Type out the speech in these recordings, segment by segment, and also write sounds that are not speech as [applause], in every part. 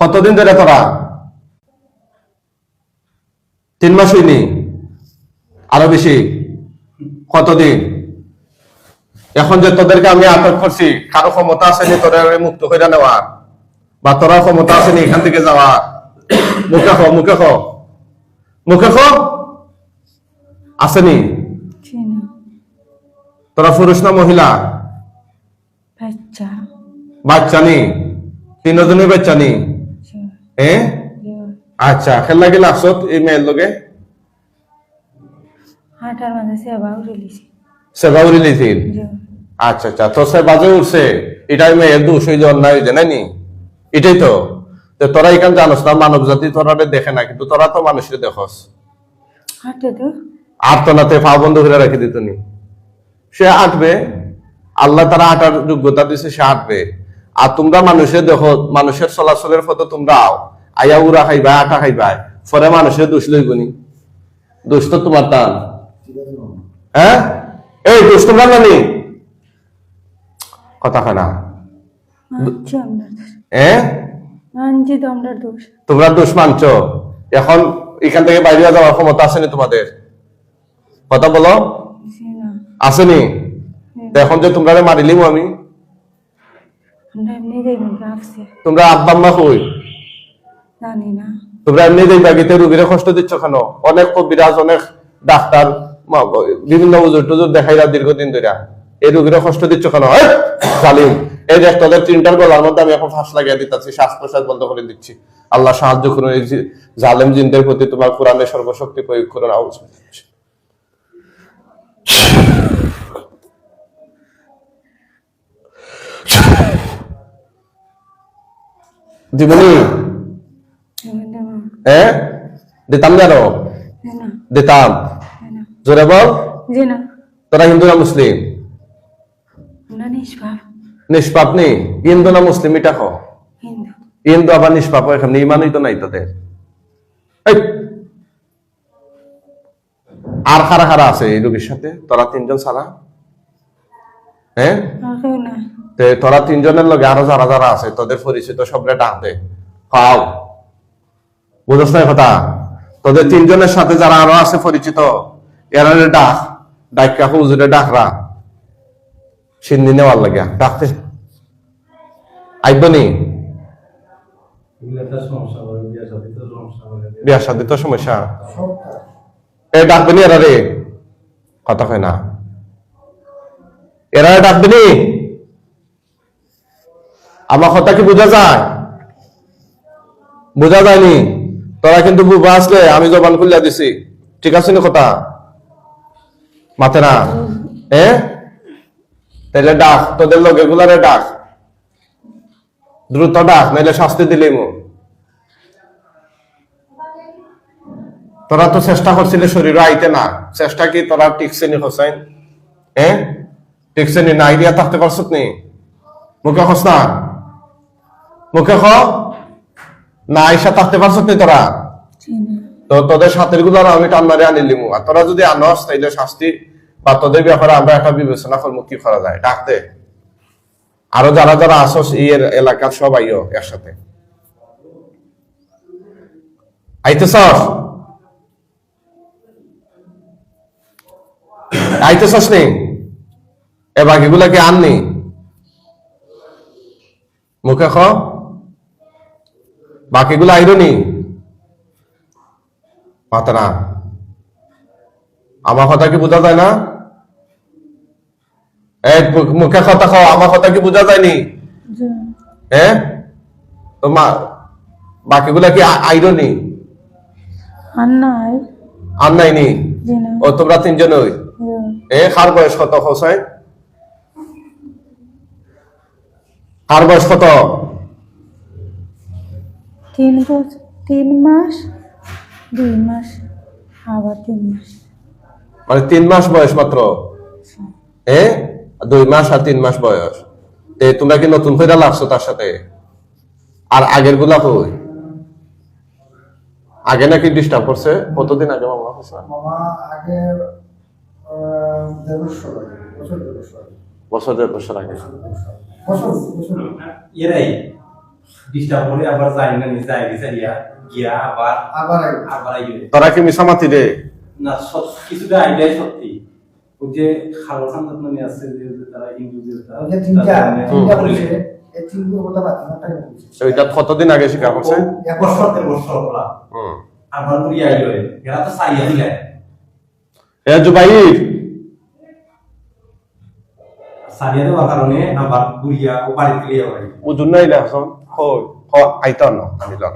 কতদিন ধরে তোরা তিন মাস হইনি আরও বেশি? কতদিন? এখন যে তোদেরকে আমি আটক করছি কারও ক্ষমতা আসেনি তোদের মুক্ত করে নেওয়ার। বা তোরা ক্ষমতা আসেনি এখান থেকে যাওয়ার। মুখে খ মুখে খ মুখে খ আসেনি? তোরা পুরুষ না মহিলা? বাচ্চা। বাচ্চা নি তিনজনই বাচ্চা নি জি- আচ্ছা খেলা গেলে আসত এই মেয়ের লগে হাঁটার মাঝে সেবা উঠেলিছি সেবা উড়ি আচ্ছা আচ্ছা তো সে বাজে উঠছে এটাই মেয়ের দোষ হয়ে যে অন্যায় হয়ে নাইনি? এটাই তো। তোরা এখান জানোস না মানব জাতি তোরা দেখে না কিন্তু তোরা তো মানুষের দেখস। আর তো নাতে পা বন্ধ করে রেখে দিত সে আটবে আল্লাহ তারা আটার যোগ্যতা দিছে সে আটবে। আর তোমরা মানুষের দেখো মানুষের চলাচলের ফটো তোমরা আও। আয়া উড়া খাইবা আটা খাইবা। পরে মানুষের দোষ লইব নি দোষ তো তোমার টান। হ্যাঁ? এই দোষ তোমার নানি কথা না। মানছি আমরা দোষ। মানছি তো আমরা দোষ। তোমরা দোষ মানছ। এখন এখান থেকে বাইরে যাওয়ার ক্ষমতা আসেনি তোমাদের? কথা বলো। আসেনি এখন যে তোমরা মারিলিম আমি আমরা এমনি যাইবেন ভাবছি তোমরা আব্বা আম্মা কই? জানি না তোমরা এমনি দেখবা গীতে রুগীরে কষ্ট দিচ্ছ কেন? অনেক কবিরাজ অনেক ডাক্তার বিভিন্ন উজুর টুজুর দেখাইরা দীর্ঘদিন ধরে এই রুগীরে কষ্ট দিচ্ছ কেন? এই, জালিম এই দেখ তোদের তিনটার গলার মধ্যে আমি এখন ফাঁস লাগিয়ে দিতেছি শ্বাস প্রশ্বাস বন্ধ করে দিচ্ছি। আল্লাহ সাহায্য করুন এই জালেম জিনদের প্রতি তোমার কোরআনে সর্বশক্তি প্রয়োগ করুন আউজ জীবনী [laughs] তেমন। হ্যাঁ দিতাম না দিতাম জি না জোরে বল তোরা হিন্দু না মুসলিম নিষ্পাপ নেই হিন্দু না মুসলিম এটা কো হিন্দু আবার নিষ্পাপ এখানে ইমানই তো নাই তোদের! আর খারা খারা আছে এই রোগীর সাথে তোরা তিনজন ছাড়া হ্যাঁ আর তে তোরা তিনজনের লগে আরও যারা যারা আছে তোদের পরিচিত সবরে ডাক দে। পাও বুঝছ না কথা? তোদের তিনজনের সাথে যারা আরও আছে পরিচিত এরা ডাক ডাক্কা হুজুরে ডাকরা সিন্দি নেওয়ার লাগে ডাকতে আইবনি বিয়ে সাথে তো সমস্যা এ ডাকবেনি এরা রে? কথা হয় না। এরা ডাকবেনি আমার কথা কি বোঝা যায়? বোঝা যায়নি? তোরা কিন্তু বুবা আসলে আমি জবান খুলিয়া দিছি। ঠিক আছে না কথা? মাতে না? তাহলে ডাক, তোদের লোক এগুলারে ডাক। দ্রুত ডাক, নাইলে শাস্তি দিলি মু। তোরা তো চেষ্টা করছিলে শরীর আইতে না। চেষ্টা কি তোরা টিকছে নি হোসেন? হ্যাঁ টিকছে নি? আইডিয়া থাকতে পারছ নি? মুখে খস না? মুখে খ। না আইসা থাকতে পারছ নি তোরা? তো তোদের সাথেরগুলো আমি টান্নারে আনিলিমু আর তোরা যদি আনস তাইলে শাস্তি বা তোদের ব্যাপারে আমরা একটা বিবেচনা করব কি করা যায়। ডাক দে। আরও যারা যারা আসস এই এর এলাকার সব আইও একসাথে। আইতেছস? আইতেছস নি? এ বাকিগুলা কি আননি? মুখে খ। বাকিগুলো আইরো নি মাথা না আমার কথা কি বোঝা যায় না? মুখে কথা খাও আমার কথা কি বোঝা যায়নি? হ্যাঁ তো বাকিগুলা কি আইরনি আর নাই ও তোমরা তিনজন ওই এ কার বয়স কত হোসাই কার বয়স কত? তিন বছর তিন মাস দুই মাস আবার তিন মাস। মানে তিন মাস বয়স মাত্র? এ? দুই মাস আর তিন মাস বয়স। তে তোমরা কি নতুন করে লাগছো তার সাথে? আর আগেরগুলা কই? আগে নাকি ডিস্টার্ব করছে? কতদিন আগে মামলা মামা আগে বছর আগে বছর দেড় বছর আগে। বছর বছর ডিস্টার্ব করে আবার যাই না নি যাই গেছে গিয়া গিয়া আবার আবার আবার আইবে। তোরা কি মিশামাতি রে? না কিছুটা সত্যি। ওই যে মানে আছে যে তারা যে তারা- তিনটা তিনটা বলছে। কতদিন আগে স্বীকার করছে? এক বছর বছর দেড় বছর ওরা হুম। আবার আইলো এরা তো চাইয়া দিলে এ জুবাইর। সারিয়া দেওয়ার কারণে আবার ঘুরিয়া ও বাড়িতে লিয়ে বাড়ি বুঝুন না ইলা এখন না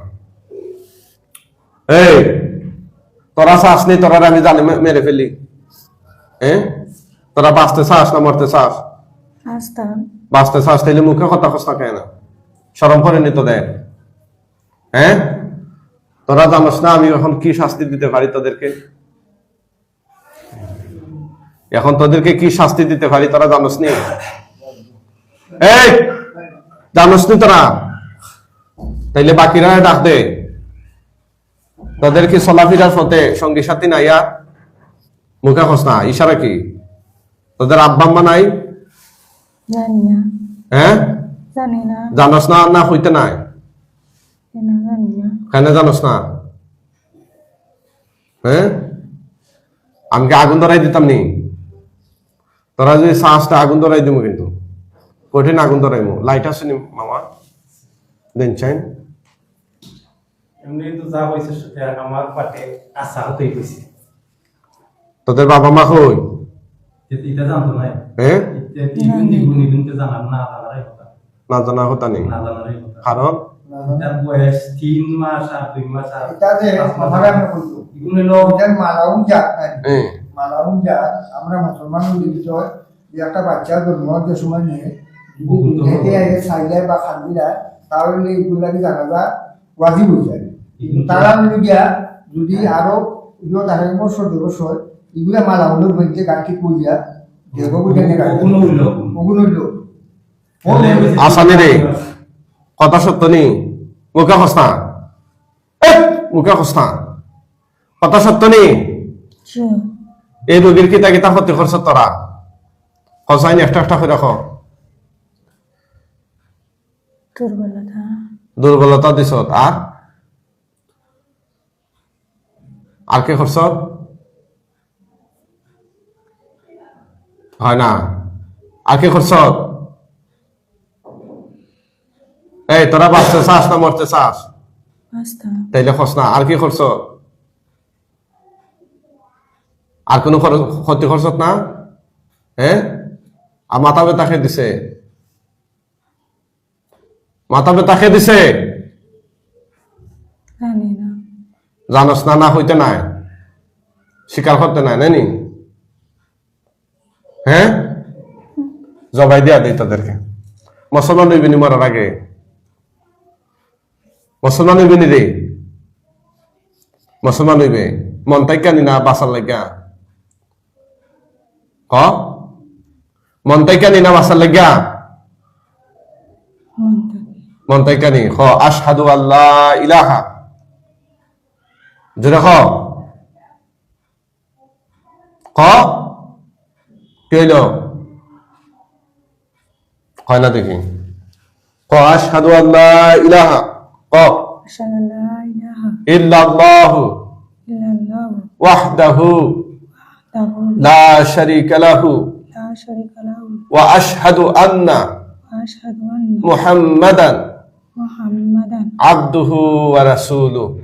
এই তোরা চাস নি তোরা আমি জানি মেরে ফেলি। হ্যাঁ তোরা বাঁচতে চাস না মরতে চাস? আসতাম বাঁচতে চাস তাইলে মুখে কথা কষ্ট কেন? না সরম করে নিত দেয় হ্যাঁ তোরা জানোস না আমি এখন কি শাস্তি দিতে পারি তোদেরকে? এখন তোদেরকে কি শাস্তি দিতে পারি তোরা জানোস নি? এই জানোস নি তোরা? তাইলে বাকিরা ডাক দে। তাদের কি চলাফেরার পথে সঙ্গী সাথী নাই আর? মুখে খস না ইশারা কি? তাদের আব্বা আম্মা নাই? হ্যাঁ জানোস না না হইতে নাই? কেন জানোস না? হ্যাঁ আমি কি আগুন ধরাই দিতাম নি। তোরা যদি শ্বাসটা আগুন ধরাই দিব কিন্তু। কঠিন আগুন ধরাইমু। লাইট আছে নি মামা? দেন চাইন তোদের বাবা মা কই? না। জানা কথা। নেই। কারণ? বয়স তিন মাস আর দুই মাস আর মালাউন জাত হ্যাঁ। মালাউন জাত আমরা মুসলমান একটা বাচ্চা জন্ম যে সময় নিয়ে চাইলে বা খান্দিলা তাহলে এইগুলাকে জানা যা ওয়াজিব হয়ে যায়? তারা মিলে গিয়া যদি আরও ইগুলো তারা বছর দু বছর এগুলা মালাউনের মধ্যে গাঠি করিয়া ওগুলো রে কথা সত্য নি? মুখে মুখে কথা সত্য নি? জি এই রোগীর কিতা কিতা ক্ষতি করছ তোরা? খসাইন একটা একটা করে রাখ দুর্বলতা। দুর্বলতা দিছ। আর? আর কে করছ? হয় না। আর কে করছ? এই তোরা বাঁচতে চাস না মরতে চাস? তাইলে খস না। আর কি করছ? আর কোনো ক্ষতি খরচত না? হ্যাঁ? আর মাথা ব্যথা খেয়ে দিছে। মাথা ব্যথা খেয়ে দিছে? জানস না না হইতে নাই। স্বীকার করতে নাই নানি? হ্যাঁ? জবাই দিয়া দেই তাদেরকে। মুসলমান হইবিনি মরার আগে? মুসলমান হইবিনি রে? মুসলমান হইবে? মন তাই কানি না বাসার লাগিয়া ক মন তাই কানি না বাসার লাগিয়া মন থেকে মন তাই কানি খ আশহাদু আল্লাহ ইলাহা জোরে খ ক কি হইল হয় না দেখি ক আশহাদু আল্লাহ ইলাহা ক আশহাদু আল্লা ইলাহা ইল্লাল্লাহু ইল্লাল্লাহু ওয়াহদাহু তাহু লা শারীকা লাহু লা শারীকা লাহু ওয়া আশহাদু আন্না ওয়া ওয়া রাসূলুহু।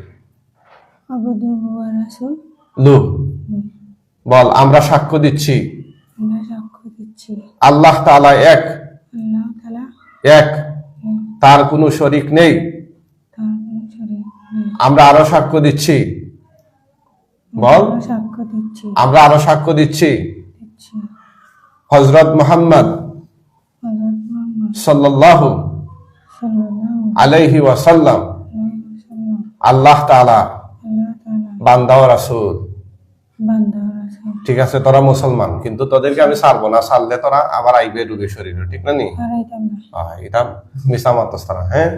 আবদুহু ওয়া রাসূলুহু। বল আমরা সাক্ষ্য দিচ্ছি। আমরা সাক্ষ্য দিচ্ছি। আল্লাহ তাআলা এক। আল্লাহ তাআলা এক। তার কোনো শরিক নেই। তার কোনো শরীক নেই। আমরা আরও সাক্ষ্য দিচ্ছি। বল। আমরা সাক্ষ্য দিচ্ছি। আমরা আরও সাক্ষ্য দিচ্ছি। দিচ্ছি। হজরত মোহাম্মদ হযরত মুহাম্মদ সাল্লাল্লাহু সাল্লাল্লাহু আলাইহি ওয়াসাল্লাম। আল্লাহ তাআলা, বান্দা রাসূল। ঠিক আছে, তোরা মুসলমান, কিন্তু তোদেরকে আমি ছাড়বো না, ছাড়লে তোরা আবার আইবে রুগী শরীরে, ঠিক না নি? এটা মিশা মাতস তারা হ্যাঁ?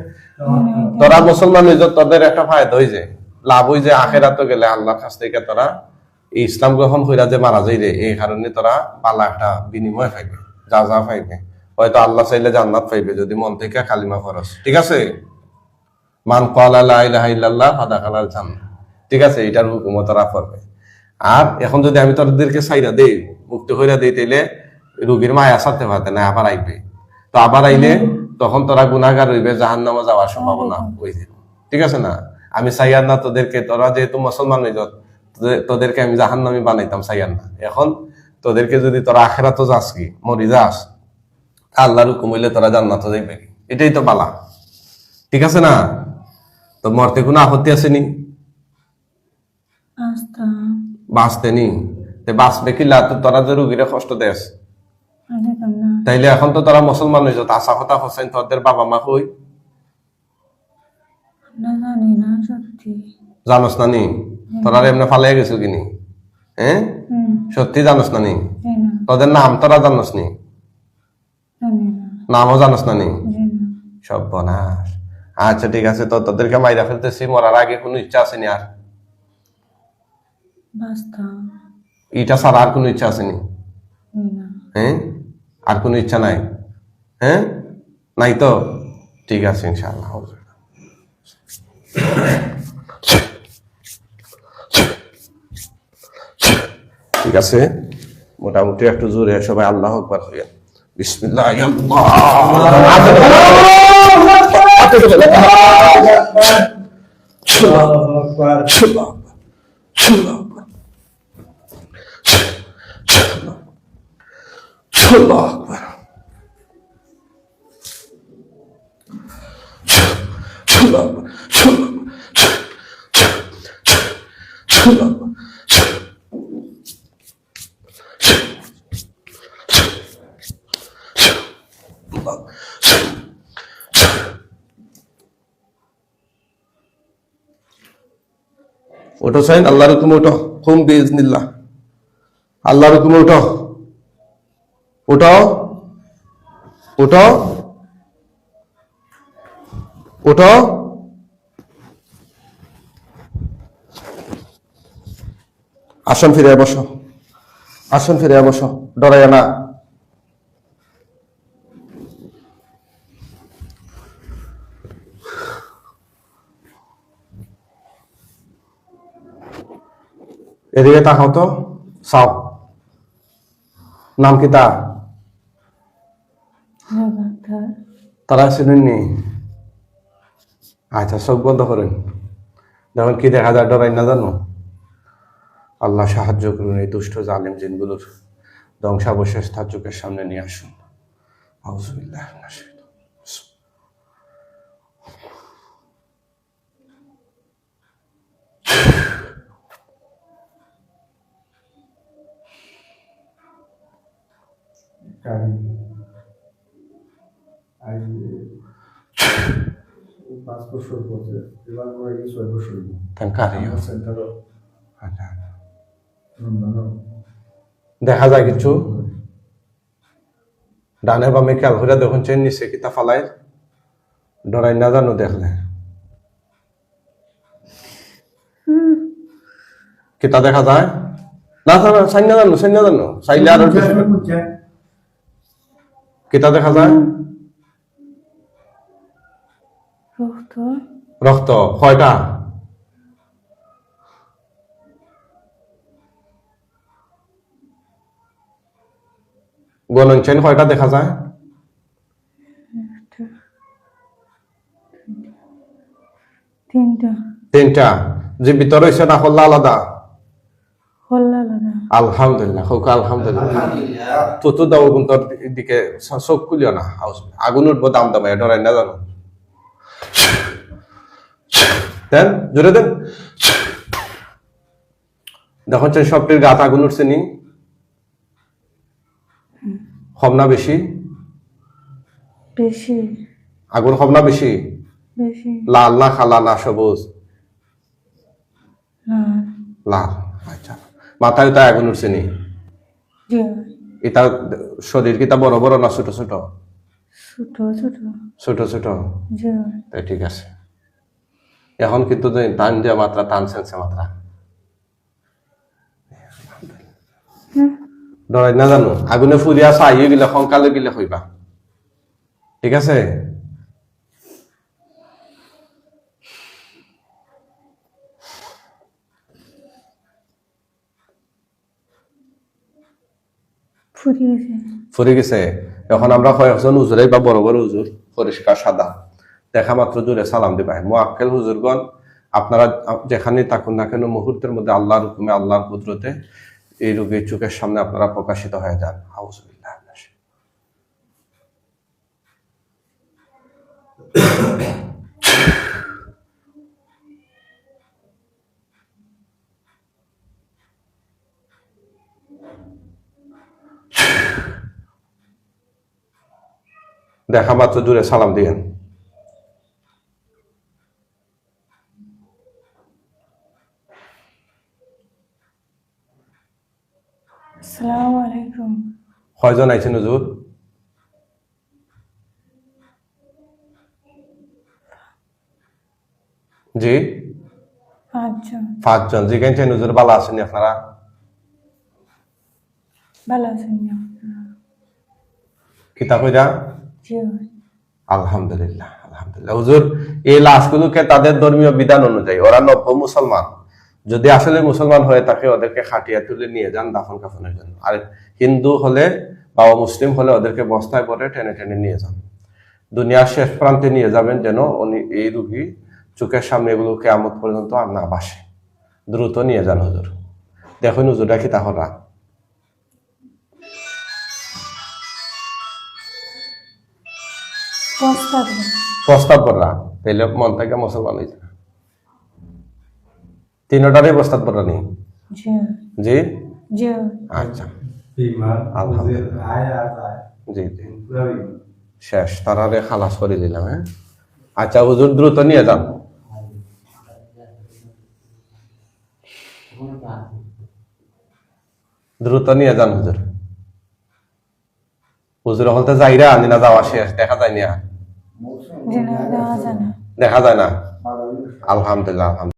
তোরা মুসলমান হইজ তোদের একটা ফায়দা হই যে লাভ হই যে আখেরাতে গেলে আল্লাহর কাছ থেকে তোরা ইসলাম গ্রহণ কইরা যে মারা যাই রে এই কারণে তোরা পালা একটা বিনিময় পাইবে যা যা পাইবে হয়তো আল্লাহ চাইলে জান্নাত পাইবে যদি মন থেকে কালিমা ফরস ঠিক আছে? মান কলা লা ইলাহা ইল্লাল্লাহ ফাদাখালাল জান্নাহ। ঠিক আছে? এটার হুকুমত করবে আর এখন যদি আমি তোদেরকে সাইরা দেই, মুক্ত হইরা দেই, তাইলে রোগীর মায়া সারতে পারতে না, আবার আইবে। তো আবার আইলে তখন তোরা গুনাহগার হইবে, জাহান্নামে যাওয়ার সম্ভাবনা যাবে ঠিক আছে না? আমি চাইয়ার না তোদেরকে, তোরা যেহেতু মুসলমান যাও তোদেরকে আমি জাহান্নামি বানাইতাম চাইয়ার না। এখন তোদেরকে যদি তোরা আখেরাতো যাস কি, মরি যাস আল্লাহর হুকুম হইলে তোরা জান্নাত যাইবে এটাই তো বালা। ঠিক আছে না? তো মরতে কোনো আপত্তি আছে নি? আসতাম বাঁচতে নি? বাঁচবে কি? তো তোরা যে রুগীরে কষ্ট না তাইলে এখন তো তোরা মুসলমান হয়ে যাত আশা কথা হোসেন তোদের বাবা মা কই? জানোস না নি? তোরা এমনি ফালাই গেছিল কিনি হ্যাঁ? সত্যি জানোস না নি? তোদের নাম তোরা জানোস নি জানি না? নামও জানোস না নি? না। সব বনাস আচ্ছা ঠিক আছে তো তোদেরকে মাইরা ফেলতেছি মরার আগে কোনো ইচ্ছা আছে নি আর? ইটা ছাড়া আর কোনো ইচ্ছা আছে নি? এই না। হ্যাঁ? আর কোনো ইচ্ছা নাই? হ্যাঁ? নাই তো? ঠিক আছে ইনশাআল্লাহ ঠিক আছে? মোটামুটি একটু জোরে সবাই আল্লাহ আকবার হইয়া। বিসমিল্লাহ আল্লাহ আকবার ওঠো সাইন আল্লাহর হুকুমে ওঠো হুম বিজনিল্লাহ আল্লাহর হুকুমে ওঠো ওঠো ওঠো ওঠো আসন ফিরে বসো। আসন ফিরে বসো। ডরাইয়া না। এদিকে তাকাও তো সাও নাম কি তা তারা শুনেননি আচ্ছা চোখ বন্ধ করেন। যেমন কি দেখা যায় ডরাই না জানো? আল্লাহ সাহায্য করুন এই দুষ্ট জালিম জিনগুলোর। ধ্বংসাবশেষ তার চোখের সামনে নিয়ে আসুন। আউযুবিল্লাহি পাঁচ আচ্ছা। দেখা যায় কিছু ডানে বামে খেয়াল করে দেখুন চেন নিচে কিতা ফালাই ডরাই না জানো দেখলে কিতা দেখা যায় না চাই না জানো চাই না জানো চাইলে আরও কিতা দেখা যায়? রক্ত রক্ত কয়টা গণন চেন কয়টা দেখা যায়? তিনটা। তিনটা। যে ভিতরে হয়েছে না হল্লা আলাদা? আলহামদুলিল্লাহ হোক আলহামদুলিল্লাহ। তো তো দাও কিন্তু দিকে চোখ খুলিও না হাউস আগুন উঠবো দাম দামে ডরাই না জানো? দেন জোরে দেন। দেখুন সবটির গাত আগুন উঠছে নি? কম না বেশি? বেশি। আগুন কম না বেশি? বেশি। লাল না খালা না সবুজ? লাল। লাল আচ্ছা। মাথায় তাই আগুন উঠছে নি? এটা শরীর কিতা বড় বড় না ছোট ছোট? ছোট ছোট। ছোট তাই ঠিক আছে। এখন কিন্তু টান যে মাত্রা টান সেন্সে মাত্রা। ডরাই না জানো আগুনে ফুরিয়া চাহিয়ে গেলে সংকালে গেলে হইবা। ঠিক আছে? ফুরি গেছে। এখন আমরা কয়েকজন হুজুরে? বা বড় বড় হুজুর, পরিষ্কার সাদা। দেখা মাত্র জুড়ে সালাম দিবাই মোয়াক্কেল হুজুরগণ, আপনারা যেখানে থাকুন না কেন, মুহূর্তের মধ্যে আল্লাহর হুকুমে, আল্লাহর কুদরতে এই রোগীর চোখের সামনে আপনারা প্রকাশিত হয়ে যান। হাউজুবিল্লাহ দেখা মাত্র জুড়ে সালাম দিয়েন। কয়জন আইছেন হুজুর? জি? পাঁচজন। পাঁচজন। জিজ্ঞাসা হুজুর? ভালো আছেন আপনারা? ভালো আছেন। কিতাব কইরা? জি আলহামদুলিল্লাহ আলহামদুলিল্লাহ। হুজুর, এই লাশগুলোকে তাদের ধর্মীয় বিধান অনুযায়ী, ওরা নব্য মুসলমান। যদি আসলে মুসলমান হয়ে থাকে, ওদেরকে খাটিয়া তুলে নিয়ে যান দাফন কাফনের জন্য। আর হিন্দু হলে বাবা মুসলিম হলে ওদেরকে বস্তায় পরে টেনে টেনে নিয়ে যান। দুনিয়ার শেষ প্রান্তে নিয়ে যাবেন যেন উনি এই রুগী চোখের সামনে এগুলো কেয়ামত পর্যন্ত আর না বাসে। দ্রুত নিয়ে যান হুজুর। দেখুন হুজুরটা কি তাহরা প্রস্তাব। কররা তাইলে মন থেকে মুসলমান হয়েছে তিনটারই প্রস্তাব কররা নেই জি। জি? জি। আচ্ছা। জি জি। বিমান শেষ। তারারে খালাস করে দিলাম হ্যাঁ? আচ্ছা হুজুর দ্রুত নিয়ে যান। দ্রুত নিয়ে যান হুজুর। হুজুর হলতে যাইরা আনি না যাওয়া শেষ। দেখা যায় না দেখা যায় না। আলহামদুলিল্লাহ আলহামদুলিল্লাহ।